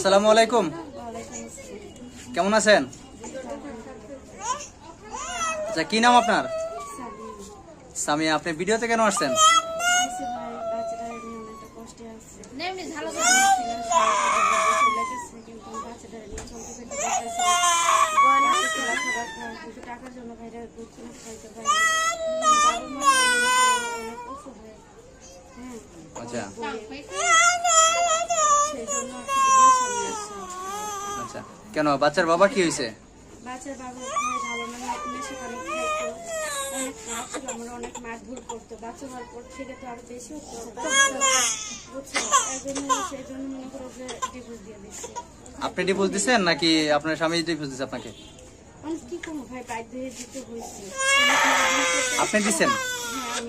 আসসালামু আলাইকুম। কেমন আছেন? আচ্ছা কি নাম আপনার? সামিয়া আপনি ভিডিওতে কেন আসছেন? হ্যাঁ আচ্ছা। আচ্ছা। কেন বাচ্চার বাবা কি হয়েছে? বাচ্চার বাবা ভালো না নেশা পানি অনেক খারাপ ছিল আমার অনেক মারধর করতো বাচ্চা হওয়ার পর থেকে তো আরও বেশি হচ্ছে বুঝছ এই জন্য সেই জন্য মনে আপনি ডিভোর্স দিচ্ছেন নাকি আপনার স্বামী ডিভোর্স দিচ্ছে আপনাকে? আপনি দিচ্ছেন হ্যাঁ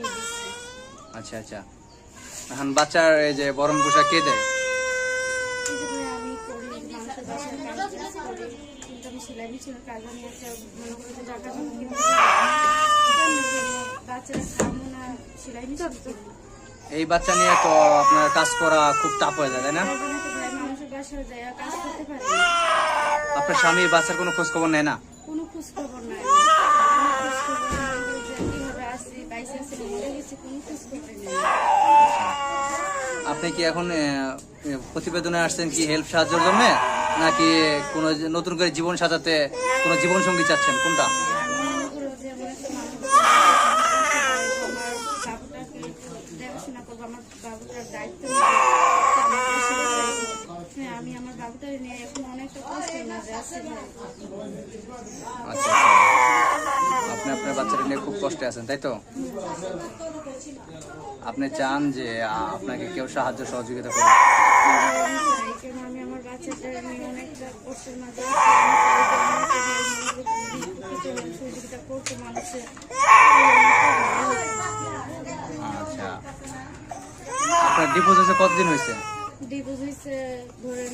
আচ্ছা আচ্ছা। এখন বাচ্চার এই যে বরম পোশাক কে দেয় এই যে ভাই আমি করি মানুষের বাসায় কাজ টাজ করি কিন্তু এই বাচ্চা নিয়ে তো আপনার কাজ করা খুব টাফ হয়ে যায়, তাই না? আপনার স্বামী বাচ্চার কোনো খোঁজ খবর নেয় না? আপনি কি এখন প্রতিবেদনে আসছেন কি হেল্প সাহায্যের জন্য? নাকি কোনো নতুন করে জীবন সাজাতে কোনো জীবন সঙ্গী চাচ্ছেন? কোনটা? করব আচ্ছা আচ্ছা। আপনি আপনার বাচ্চাটা নিয়ে খুব কষ্টে আছেন, তাই তো? আপনি চান যে আপনাকে কেউ সাহায্য সহযোগিতা চাই কেন আমি আমার বাচ্চাটা নিয়ে অনেকটা কষ্টের মাঝে আছি। আমি চাই যে আমাকে হেল্প সহযোগিতা করতে মানুষে। আচ্ছা। আপনার ডিপোজ হয়েছে কতদিন হয়েছে? হয়েছে ধরেন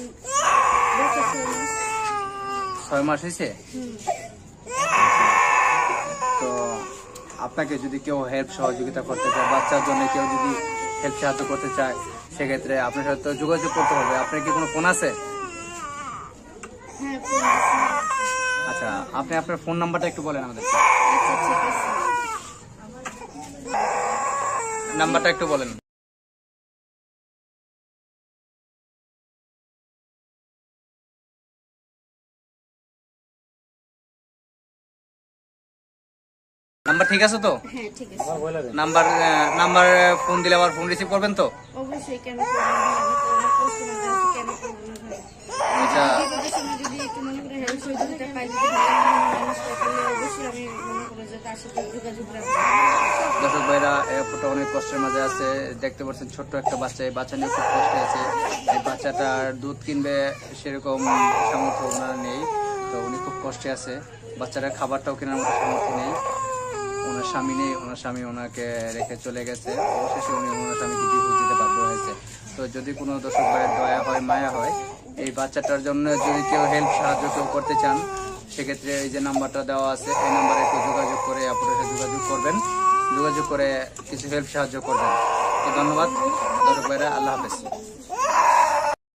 ছয় মাস হয়েছে? তো আপনাকে যদি কেউ হেল্প সহযোগিতা করতে চায় বাচ্চার জন্য কেউ যদি হেল্প সাহায্য করতে চায় সেক্ষেত্রে আপনার সাথে তো যোগাযোগ করতে হবে। আপনার কি কোনো ফোন আছে? হ্যাঁ ফোন দিছি। আচ্ছা আপনি আপনার ফোন নাম্বারটা একটু বলেন আমাদেরকে। আচ্ছা আছে। নাম্বারটা একটু বলেন। নাম্বার ঠিক আছে তো? হ্যাঁ ঠিক আছে। নাম্বার নাম্বার ফোন দিলে আবার ফোন রিসিভ করবেন তো? অবশ্যই কেন? আচ্ছা। বিপদের সময় যদি একটু করে help সহযোগিতা পাই, যদি ভালো মনের মানুষটা পেলে অবশ্যই আমি করি যে তার সাথে যোগাযোগ রাখব। দর্শক ভাইরা এয়ারপোর্টে অনেক কষ্টের মাঝে আছে। দেখতে পাচ্ছেন ছোট্ট একটা বাচ্চা এই বাচ্চা নিয়ে খুব কষ্টে আছে। এই বাচ্চাটার দুধ কিনবে সেরকম সামর্থ্য ওনার নেই। তো উনি খুব কষ্টে আছে। বাচ্চাটার খাবারটাও কেনার মতো সামর্থ্য নেই। ওনার স্বামী নেই, ওনার স্বামী ওনাকে রেখে চলে গেছে। অবশেষে উনি ওনার স্বামীকে ডিভোর্স দিতে বাধ্য হয়েছে। তো যদি কোনো দর্শক ভাইয়ের দয়া হয়, মায়া হয়, এই বাচ্চাটার জন্য যদি কেউ হেল্প সাহায্য কেউ করতে চান, সেক্ষেত্রে এই যে নাম্বারটা দেওয়া আছে, এই নাম্বারে একটু যোগাযোগ করে আপনার সাথে যোগাযোগ করবেন। যোগাযোগ করে কিছু হেল্প সাহায্য করবেন। তো ধন্যবাদ। দর্শক ভাইরা, আল্লাহ হাফেজ।